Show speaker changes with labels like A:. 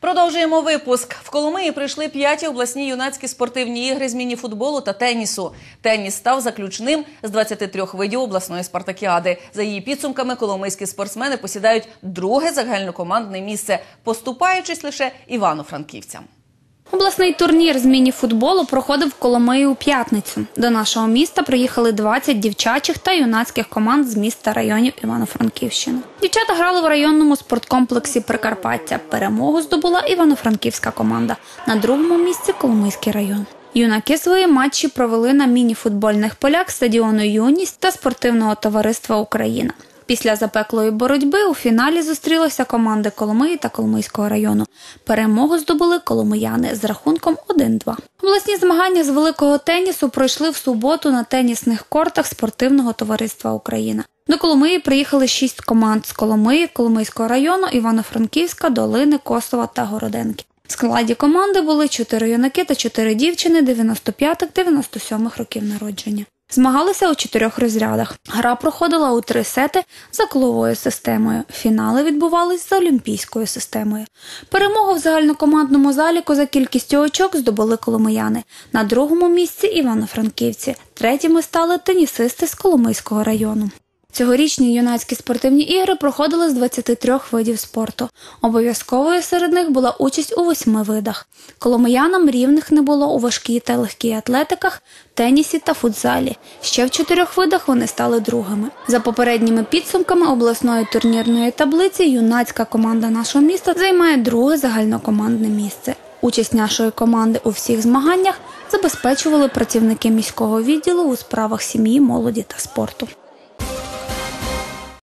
A: Продовжуємо випуск. В Коломиї прийшли п'яті обласні юнацькі спортивні ігри з міні-футболу та тенісу. Теніс став заключним з 23 видів обласної спартакіади. За її підсумками, коломийські спортсмени посідають друге загальнокомандне місце, поступаючись лише івано-франківцям.
B: Обласний турнір з міні-футболу проходив в Коломиї у п'ятницю. До нашого міста приїхали 20 дівчачих та юнацьких команд з міст та районів Івано-Франківщини. Дівчата грали в районному спорткомплексі Прикарпаття. Перемогу здобула івано-франківська команда. На другому місці Коломийський район. Юнаки свої матчі провели на міні-футбольних полях стадіону Юність та спортивного товариства Україна. Після запеклої боротьби у фіналі зустрілися команди Коломиї та Коломийського району. Перемогу здобули коломияни з рахунком 1-2. Обласні змагання з великого тенісу пройшли в суботу на тенісних кортах спортивного товариства Україна. До Коломиї приїхали шість команд з Коломиї, Коломийського району, Івано-Франківська, Долини, Косова та Городенки. В складі команди були чотири юнаки та чотири дівчини 95-97 років народження. Змагалися у чотирьох розрядах. Гра проходила у три сети за коловою системою. Фінали відбувались за олімпійською системою. Перемогу в загальнокомандному заліку за кількістю очок здобули коломияни. На другому місці Івано-Франківці. Третіми стали тенісисти з Коломийського району. Цьогорічні юнацькі спортивні ігри проходили з 23 видів спорту. Обов'язковою серед них була участь у восьми видах. Коломиянам рівних не було у важкій та легкій атлетиках, тенісі та футзалі. Ще в чотирьох видах вони стали другими. За попередніми підсумками обласної турнірної таблиці юнацька команда нашого міста займає друге загальнокомандне місце. Участь нашої команди у всіх змаганнях забезпечували працівники міського відділу у справах сім'ї, молоді та спорту.